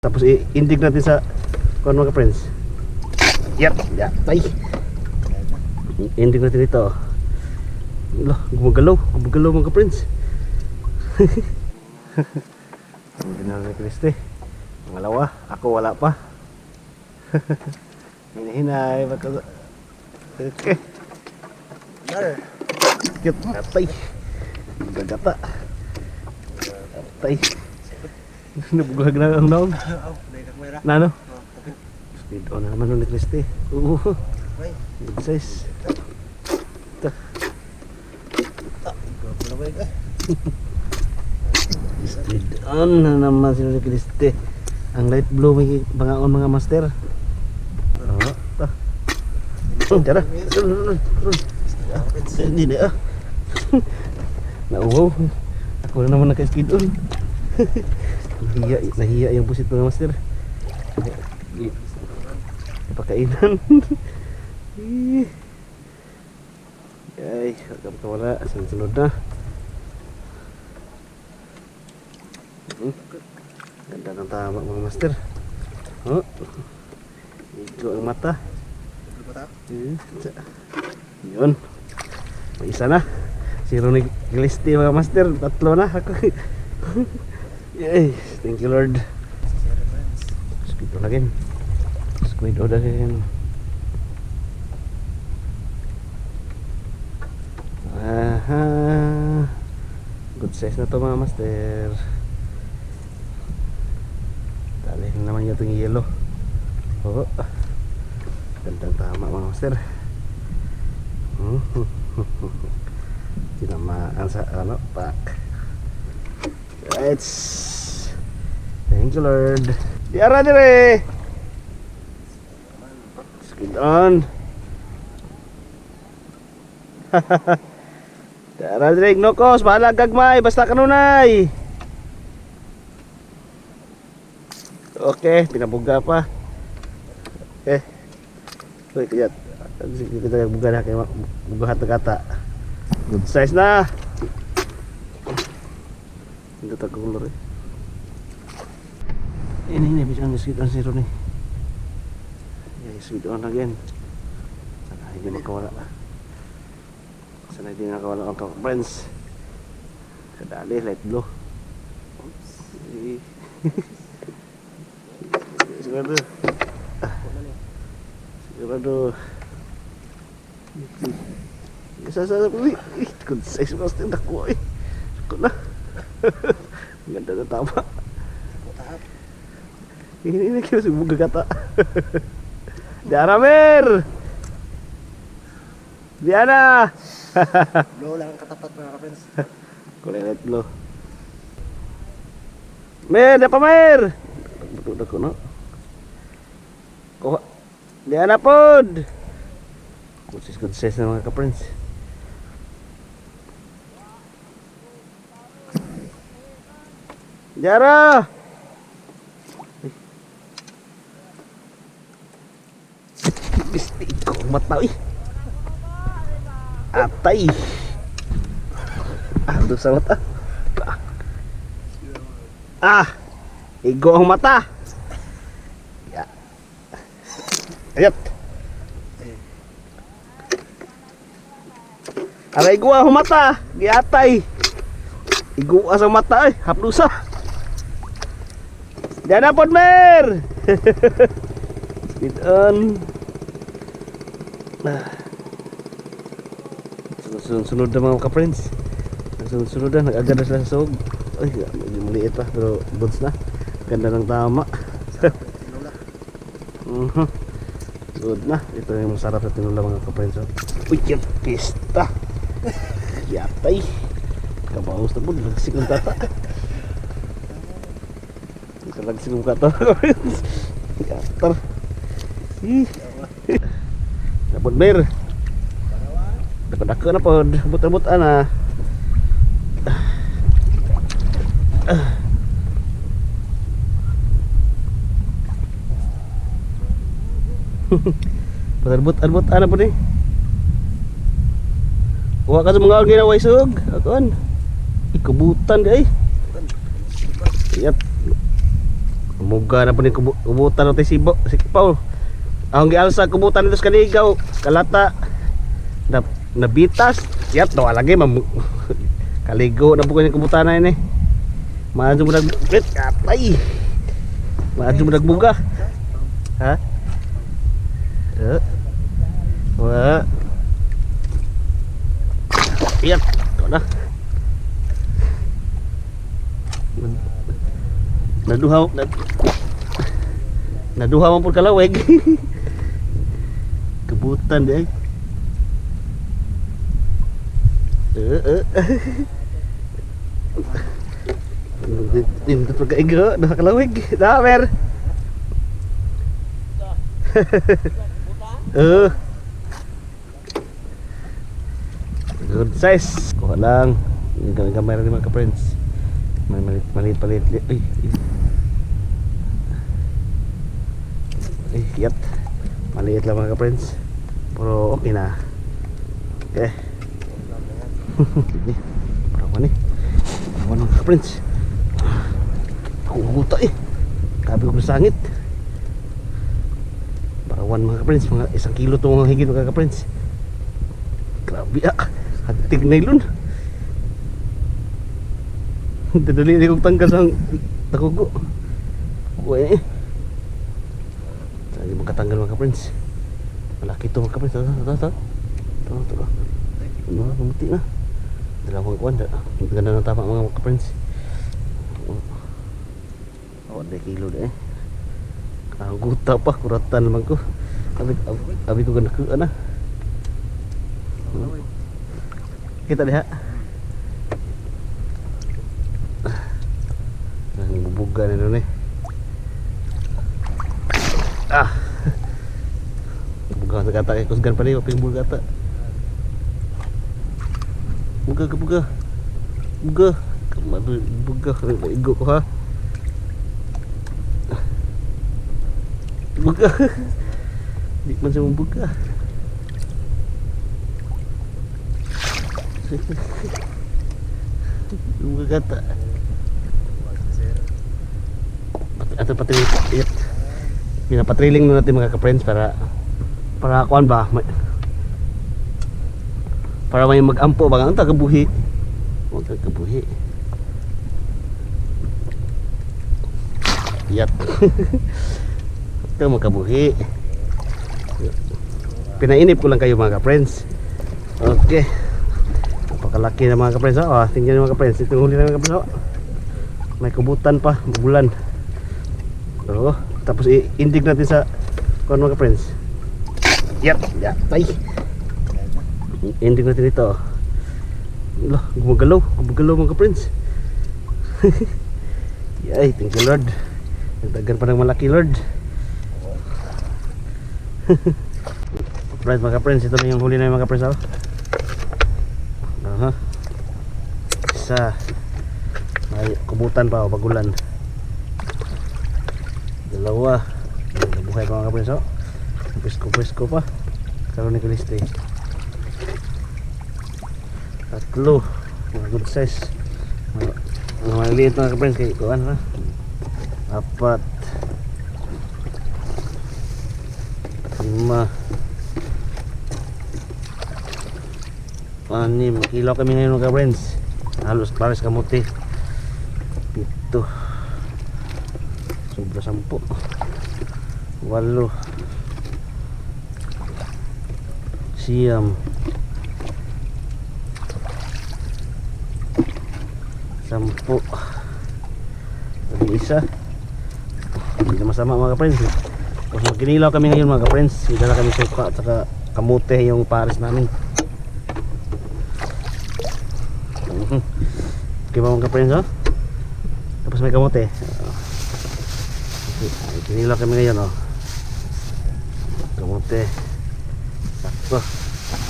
Tapos i-indig natin sa kuan mga friends. Yep, yeah, tay. Indig natin ito. Lo, gumagalaw, gumagalaw mga friends. Ang ginala ni Kriste. Pangalawa, ako wala pa. Hinahinay, ba't ka... Okay. Cute, atay. Gagata. Atay. Nabughag na ang naong. Nano? Speed on na naman nun ni Christy. Oo. Good size. Ito. Speed on na naman sila ni Christy. Ang light blue may bangaon mga master. Oo. Ito. Oh, tara. Run. Ah, Hindi na ah. Nauwaw. Ako na naman naka-speed on. Nahiya, nahiya yung pusit mga master. Napakainan. Ay, agam ka wala. Sunod na. Hmm. Ganda ng tama mga master. Oh. Ito ang mata. Tsa. Yun. May isa na. Si Ronnie Gilisti mga master. Tatlo na ako. Yay. Thank you Lord. Squid on again. Squid on again. Aha. Good size na to mga master. Dali na naman yung itong yellow. Oo. Gandang tama mga master. Tinamaan sa ano, pack. Right. Thank you Lord. Diara dire. Squid on. Diara dire nokos, bahala gagmay basta kanunay. Okay, pinabuga pa. Okay. Uy, kaya kita buga na kay bugahat na kata. Good size na. Hindi ta color eh. Ini ini bisa ngesit on zero nih. Ya, sweet on again. Sana hindi makawala. Sana hindi nakawala ang top friends. Kadali, light blue. Oops. Sigurado. Ah. Sigurado. Isa sa uy, good size mas din ako eh. Ako na. Ganda na tama. Ini ini kira subuh kata. Diana Mer. Diana. Blow lang katapat mga ka-friends. Kulay light blue. Mer, apa Mer? Betul ko no. Kuha. Diana pod. Kusis kusis na mga ka-friends. Jara! Gusti ko mata eh. Atay. Ah, doon sa mata. Ah. Ah, igo ang mata. Ya. Ayat. Aray ko ang mata. Giatay. Igo sa mata eh. Haplusa. Diyan na pod mer. Speed on. Ah. Sunod-sunod na mga ka-friends. Sunod-sunod na, nag-agad na sila sa sog. Ay, maliit pa, pero buds na. Ganda ng tama. Mhm. Good na. Ito yung masarap sa tinula mga ka-friends. oh. Uy, yan, pista. Yatay. Kabawas na po, nagsik ng tata. Nagsik ng kata. Yatar. Ih. Napod mer. Dako-dako na po, but-but ana. Patarbot-arbot ana po ni. Wa ka sa mga ginawa isog. Aton. Ikubutan kay. Yat. Muga na po ni kubu- kubutan natin si Paul. Ang gialsa kubutan nito sa kanigaw, kalata. Na, nabitas. Yat, to lagi mam Kaligo na po kanya kubutan na yun eh. Maadyo mo nag... Wait, kapay! Maadyo mo nagbuga. Ha? Eh? Wa. Yat, to na. Naduhaw, nad, naduhaw man po kalaweg. Kebutan deh. Eh, eh. Tindot pagka igo, dah kalaweg. Dah, mer. Eh. Good size. Kuha lang. Yung kamera ni mga ka-friends. Malit malit palit. Ay, ay. Ay, yat. Maliit lang mga ka-friends. Pero okay na. Okay. Sige. Parawan eh. Parawan mga ka-friends. Ako huguta eh. Kabi ko sa sangit. Parawan mga ka-friends. Mga isang kilo itong mga higit mga ka-friends. Grabe ah. Hagtig na ilon. Dadali na kong tanggas ang takugo. Uwe eh. Lagi magkatanggal mga ka-friends. Malaki ito mga ka-friends. Ito, ito, ito. Ito, ito. Ano, mamuti na. Dalawang kuwan. Ganda ng tama mga ka-friends. Oh, ada kilo deh. Ang guta pa, kuratan naman ko. Abi, abi, abi ko ganda ana. Kita diha. Ang bubuga na nun eh. Ah. Buga sa kata kay kusgan pa niyo ping buga ta. Buga ka buga. Buga. Kamado buga igo ko ha. Buga. Di man sa buga. Buga kata. Ato patriling yep. Pinapatriling na natin mga ka-friends para para kuan ba may, para may mag-ampo ba? Ang tagabuhi. Huwag tagabuhi. Yat ito magkabuhi. Pinainip ko lang kayo mga ka-friends. Okay. Napakalaki na mga ka-friends oh, tingnan nyo mga ka-friends. Ito yung huli na mga ka-friends oh. may kubutan pa bulan so, tapos i-indig natin sa kuan mga ka-friends Yat, yat, tay. Ending natin ito. Lah, gumagalaw, gumagalaw mga ka-friends. Yay, thank you Lord. Nagdagan pa ng malaki Lord. Right mga ka-friends, ito na yung huli na yung mga ka-friends. Oh. Aha. Isa. May kubutan pa o bagulan. Dalawa. Nabuhay pa mga ka-friends. Oh. Presko-presko pa. Karoon ni Kaliste. Tatlo. Mga good size. Mga, maliliit mga ka-friends kay kuan ha. Apat. Lima. Anim. Kilo kami ngayon mga ka-friends. Halos pares kamuti. Pito. Sobra sampu. Walo. Siyam sampu. Lagi isa. Hindi na masama mga friends tapos magkinilaw kami ngayon mga friends dala kami suka at saka kamote yung pares namin. Mhm. okay ba mga friends oh? tapos may kamote. Kinilaw kami ngayon oh. Kamote. Sakto